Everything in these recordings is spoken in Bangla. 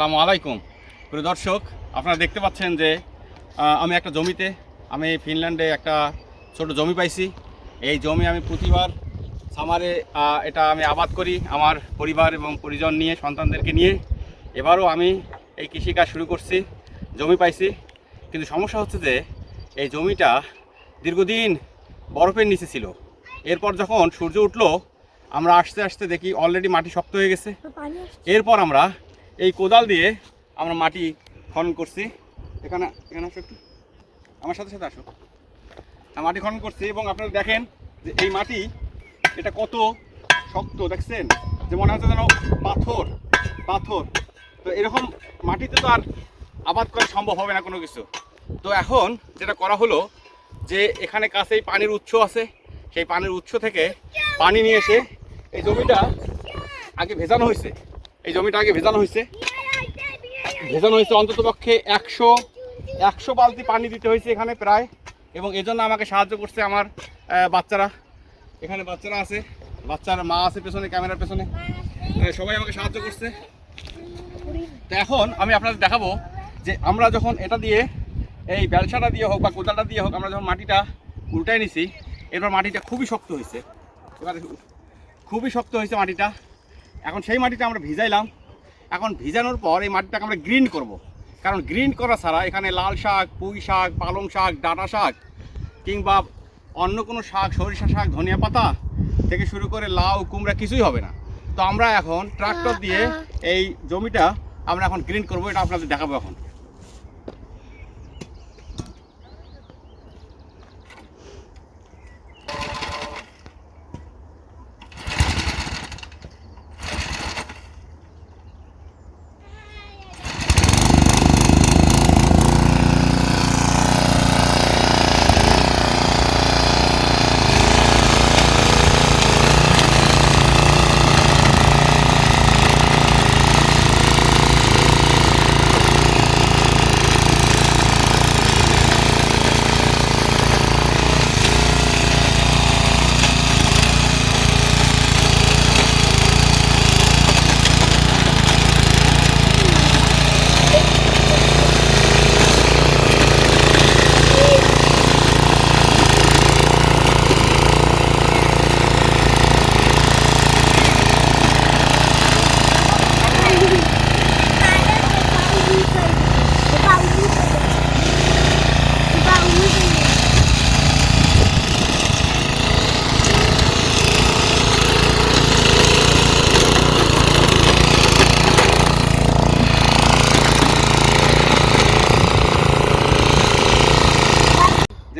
আসসালামু আলাইকুম। প্রিয় দর্শক আপনারা দেখতে পাচ্ছেন যে আমি একটা জমিতে আমি ফিনল্যান্ডে একটা ছোট জমি পাইছি। এই জমি আমি প্রতিবার সামারে এটা আমি আবাদ করি আমার পরিবার এবং পরিজন নিয়ে সন্তানদেরকে নিয়ে। এবারও আমি এই কৃষিকাজ শুরু করছি জমি পাইছি। কিন্তু সমস্যা হচ্ছে যে এই জমিটা দীর্ঘদিন বরফের নিচে ছিল। এরপর যখন সূর্য উঠল আমরা আস্তে আস্তে দেখি অলরেডি মাটি শক্ত হয়ে গেছে। এরপর আমরা এই কোদাল দিয়ে আমরা মাটি খনন করছি। এখানে এখানে আসো একটু। আমার সাথে সাথে আসো। মাটি খনন করছি এবং আপনারা দেখেন যে এই মাটি এটা কত শক্ত, দেখছেন? যে মনে হচ্ছে যেন পাথর পাথর। তো এরকম মাটিতে তো আর আবাদ করা সম্ভব হবে না কোনো কিছু। তো এখন যেটা করা হলো যে এখানে কাছেই পানির উৎস আছে। সেই পানির উৎস থেকে পানি নিয়ে এসে এই জমিটা আগে ভেজানো হয়েছে। এই জমিটা আগে ভেজানো হয়েছে। ভেজানো হয়েছে অন্তত পক্ষে একশো একশো বালতি পানি দিতে হয়েছে এখানে প্রায়, এবং এজন্য আমাকে সাহায্য করছে আমার বাচ্চারা। এখানে বাচ্চারা আছে, বাচ্চার মা আছে পেছনে, ক্যামেরার পেছনে। সবাই আমাকে সাহায্য করছে। তো এখন আমি আপনাদের দেখাবো যে আমরা যখন এটা দিয়ে, এই ব্যবসাটা দিয়ে হোক বা কোদালটা দিয়ে হোক, আমরা যখন মাটিটা উল্টাই নিছি, এরপর মাটিটা খুবই শক্ত হয়েছে। এবার খুবই শক্ত হয়েছে মাটিটা। এখন সেই মাটিটা আমরা ভিজাইলাম। এখন ভিজানোর পর এই মাটিটাকে আমরা গ্রিন করব। কারণ গ্রিন করা ছাড়া এখানে লাল শাক পুঁই শাক পালং শাক ডাটা শাক কিংবা অন্য কোনো শাক সরিষা শাক ধনিয়া পাতা থেকে শুরু করে লাউ কুমড়া কিছুই হবে না। তো আমরা এখন ট্রাক্টর দিয়ে এই জমিটা আমরা এখন গ্রিন করব এটা আপনাদের দেখাবো এখন।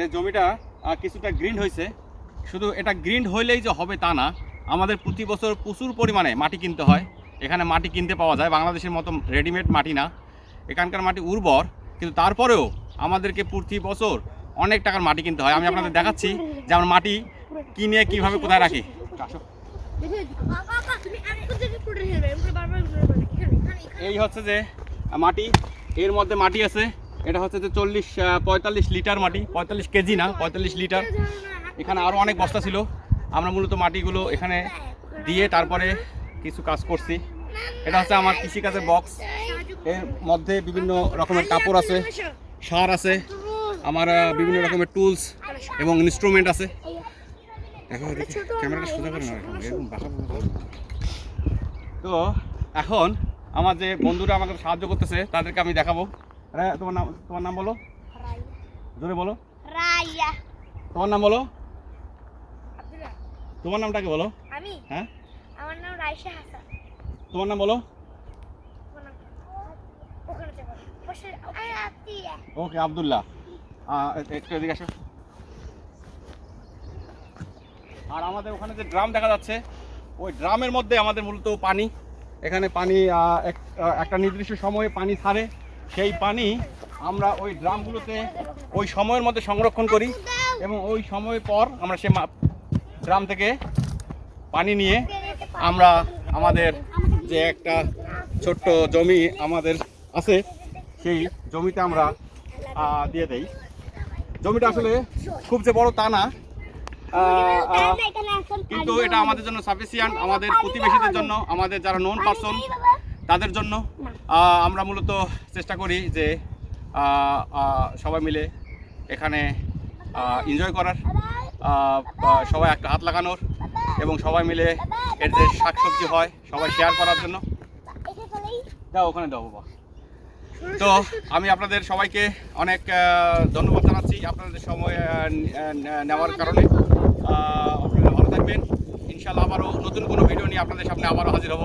যে জমিটা কিছুটা গ্রিন হয়েছে। শুধু এটা গ্রিন হইলেই যে হবে তা না। আমাদের প্রতি বছর প্রচুর পরিমাণে মাটি কিনতে হয়। এখানে মাটি কিনতে পাওয়া যায়। বাংলাদেশের মতো রেডিমেড মাটি না। এখানকার মাটি উর্বর। কিন্তু তারপরেও আমাদেরকে প্রতি বছর অনেক টাকার মাটি কিনতে হয়। আমি আপনাদের দেখাচ্ছি যে আমরা মাটি কিনে কীভাবে কোথায় রাখি। এই হচ্ছে যে মাটি। এর মধ্যে মাটি আছে। এটা হচ্ছে যে চল্লিশ পঁয়তাল্লিশ লিটার মাটি, পঁয়তাল্লিশ কেজি না, পঁয়তাল্লিশ লিটার। এখানে আরও অনেক বস্তা ছিল। আমরা মূলত মাটিগুলো এখানে দিয়ে তারপরে কিছু কাজ করছি। এটা হচ্ছে আমার কৃষিকাজের বক্স এর মধ্যে বিভিন্ন রকমের কাপড় আছে, সার আছে, আমার বিভিন্ন রকমের টুলস এবং ইনস্ট্রুমেন্ট আছে। তো এখন আমার যে বন্ধুরা আমাকে সাহায্য করতেছে, তাদেরকে আমি দেখাবো। আরে তোমার নাম তোমার নাম বলো। জোরে বলো। তোমার নাম বলো। তোমার নামটাকে বলো। আমি? হ্যাঁ? আমার নাম রাইসা হাসান। তোমার নাম বলো। ওকে আবদুল্লাহ। একটু এদিকে আসো। আর আমাদের ওখানে যে ড্রাম দেখা যাচ্ছে ওই ড্রামের মধ্যে আমাদের মূলত পানি। এখানে পানি এক- একটা নির্দিষ্ট সময়ে পানি ছাড়ে। সেই পানি আমরা ওই ড্রামগুলোতে ওই সময়ের মধ্যে সংরক্ষণ করি এবং ওই সময় পর আমরা সে ড্রাম থেকে পানি নিয়ে আমরা আমাদের যে একটা ছোট্ট জমি আমাদের আছে, সেই জমিতে আমরা দিয়ে দেই। জমিটা আসলে খুব যে বড় তা না কিন্তু এটা আমাদের জন্য সাফিসিয়েন্ট আমাদের প্রতিবেশীদের জন্য, আমাদের যারা নন পার্সন তাদের জন্য আমরা মূলত চেষ্টা করি যে সবাই মিলে এখানে এনজয় করার সবাই একটা হাত লাগানোর এবং সবাই মিলে এর যে শাকসবজি হয় সবাই শেয়ার করার জন্য। দাও ওখানে দাও বাবা। তো আমি আপনাদের সবাইকে অনেক ধন্যবাদ জানাচ্ছি আপনাদের সময় নেওয়ার কারণে। আপনারা ভালো থাকবেন। ইনশাল্লাহ আবারও নতুন কোনো ভিডিও নিয়ে আপনাদের সামনে আবারও হাজির হব।